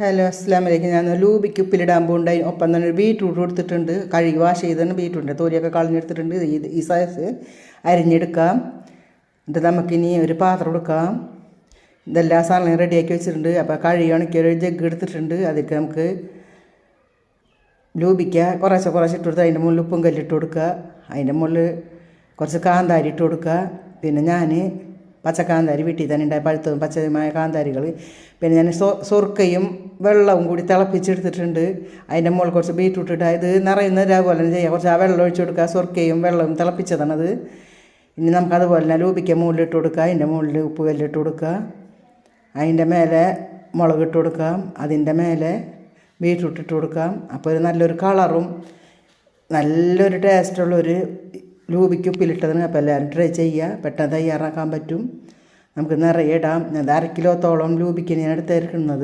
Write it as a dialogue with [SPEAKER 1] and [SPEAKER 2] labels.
[SPEAKER 1] Hello അസ്സാം വലൈക്കും ഞാൻ ലൂബിക്ക് ഉപ്പിലിടാൻ പോകുന്നുണ്ട് ഒപ്പം തന്നെ ഒരു ബീറ്റ്റൂട്ട് കൊടുത്തിട്ടുണ്ട്. കഴുകി വാഷ് ചെയ്താണ് ബീറ്റ്റൂട്ട് തോരിയൊക്കെ കളഞ്ഞെടുത്തിട്ടുണ്ട്. ഇത് ഈ സൈസ് അരിഞ്ഞെടുക്കാം. എന്നിട്ട് നമുക്കിനി ഒരു പാത്രം എടുക്കാം ഇതെല്ലാ സാധനങ്ങളും റെഡിയാക്കി വെച്ചിട്ടുണ്ട്. അപ്പോൾ കഴുകി ഉണക്കി ഒരു ജഗ് എടുത്തിട്ടുണ്ട്. അതിലേക്ക് നമുക്ക് ലൂബിക്ക കുറേശ്ശെ കുറേശ്ശെ ഇട്ട് കൊടുത്ത് അതിന്റെ മുകളിൽ ഉപ്പും കല്ലിട്ട് കൊടുക്കുക. അതിന്റെ മുകളിൽ കുറച്ച് കാന്താരി ഇട്ട് കൊടുക്കുക. പിന്നെ ഞാൻ പച്ചക്കാന്താരി വീട്ടിൽ തന്നെ ഉണ്ടായ പഴുത്തതും പച്ചതുമായ കാന്താരികൾ പിന്നെ ഞാൻ സുർക്കയും വെള്ളവും കൂടി തിളപ്പിച്ചെടുത്തിട്ടുണ്ട്. അതിന്റെ മുകളിൽ കുറച്ച് ബീറ്റ്റൂട്ട് ഇടുക ഇത് നിറയുന്ന അതുപോലെ തന്നെ ചെയ്യുക കുറച്ച് ആ വെള്ളം ഒഴിച്ചു കൊടുക്കുക. സ്വർക്കയും വെള്ളവും തിളപ്പിച്ചതാണത്. ഇനി നമുക്ക് അതുപോലെ തന്നെ ലൂബിക്ക മുകളിലിട്ട് കൊടുക്കുക. അതിന്റെ മുകളിൽ ഉപ്പ് കല്ലിട്ട് കൊടുക്കുക. അതിന്റെ മേലെ മുളക് ഇട്ട് കൊടുക്കാം അതിന്റെ മേലെ ബീറ്റ്റൂട്ട് ഇട്ട് കൊടുക്കാം അപ്പോൾ ഒരു നല്ലൊരു കളറും നല്ലൊരു ടേസ്റ്റുള്ളൊരു ലൂപിക്ക് ഉപ്പിലിട്ടതിന് അപ്പോൾ എല്ലാവരും ട്രൈ ചെയ്യുക. പെട്ടെന്ന് തയ്യാറാക്കാൻ പറ്റും. നമുക്ക് നിറയെ ഇടാം. അത് അര കിലോത്തോളം ലൂപിക്ക് ഞാൻ എടുത്തേക്കുന്നത്